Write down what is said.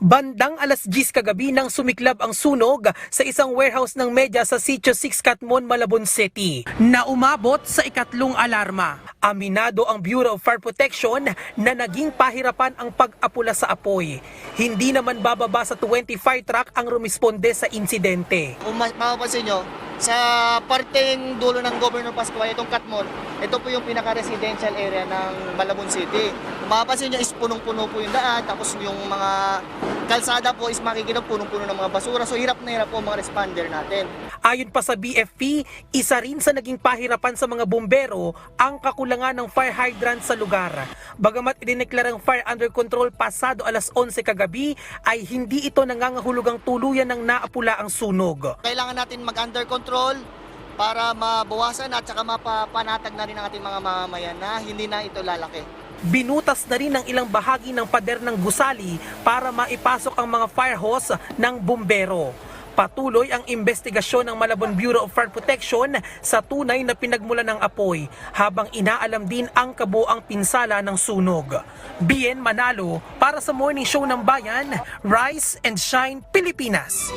Bandang alas 10 kagabi nang sumiklab ang sunog sa isang warehouse ng media sa Sitio 6 Catmon, Malabon City na umabot sa ikatlong alarma. Aminado ang Bureau of Fire Protection na naging pahirapan ang pag-apula sa apoy. Hindi naman bababa sa 25 truck ang rumisponde sa insidente. Kung ma- mapapansin nyo, sa parteng dulo ng Governor Pascual, itong Katmon, ito po yung pinaka-residential area ng Malabon City. Mapapansin nyo is punong-puno po yung daan, tapos yung mga kalsada po is makikita punong-puno ng mga basura. So hirap na hirap po mga responder natin. Ayon pa sa BFP, isa rin sa naging pahirapan sa mga bumbero ang kakulangan ng fire hydrant sa lugar. Bagamat idineklarang fire under control pasado alas 11 kagabi, ay hindi ito nangangahulugang tuluyan ng naapula ang sunog. Kailangan natin mag-under control para mabawasan at saka mapapanatag na rin ang ating mga mamamayan na hindi na ito lalaki. Binutas na rin ang ilang bahagi ng pader ng gusali para maipasok ang mga fire hose ng bumbero. Patuloy ang investigasyon ng Malabon Bureau of Fire Protection sa tunay na pinagmula ng apoy habang inaalam din ang kabuang pinsala ng sunog. Bien Manalo para sa Morning Show ng Bayan, Rise and Shine Pilipinas.